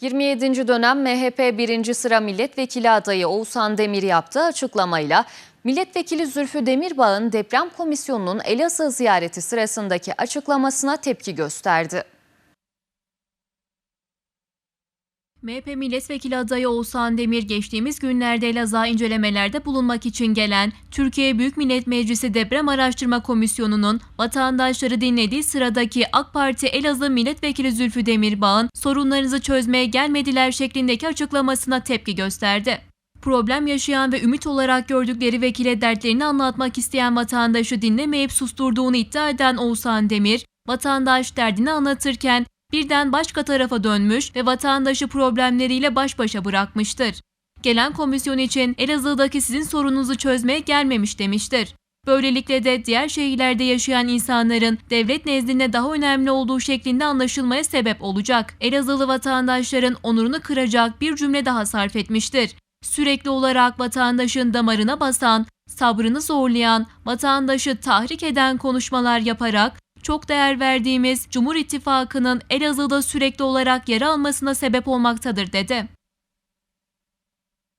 27. dönem MHP 1. sıra milletvekili adayı Oğuzhan Demir yaptığı açıklamayla milletvekili Zülfü Demirbağ'ın deprem komisyonunun Elazığ ziyareti sırasındaki açıklamasına tepki gösterdi. MHP milletvekili adayı Oğuzhan Demir geçtiğimiz günlerde Elazığ incelemelerde bulunmak için gelen Türkiye Büyük Millet Meclisi Deprem Araştırma Komisyonu'nun vatandaşları dinlediği sıradaki AK Parti Elazığ Milletvekili Zülfü Demirbağ'ın sorunlarınızı çözmeye gelmediler şeklindeki açıklamasına tepki gösterdi. Problem yaşayan ve ümit olarak gördükleri vekile dertlerini anlatmak isteyen vatandaşı dinlemeyip susturduğunu iddia eden Oğuzhan Demir, vatandaş derdini anlatırken birden başka tarafa dönmüş ve vatandaşı problemleriyle baş başa bırakmıştır. Gelen komisyon için Elazığ'daki sizin sorununuzu çözmeye gelmemiş demiştir. Böylelikle de diğer şehirlerde yaşayan insanların devlet nezdinde daha önemli olduğu şeklinde anlaşılmaya sebep olacak. Elazığlı vatandaşların onurunu kıracak bir cümle daha sarf etmiştir. Sürekli olarak vatandaşın damarına basan, sabrını zorlayan, vatandaşı tahrik eden konuşmalar yaparak çok değer verdiğimiz Cumhur İttifakı'nın Elazığ'da sürekli olarak yer almasına sebep olmaktadır dedi.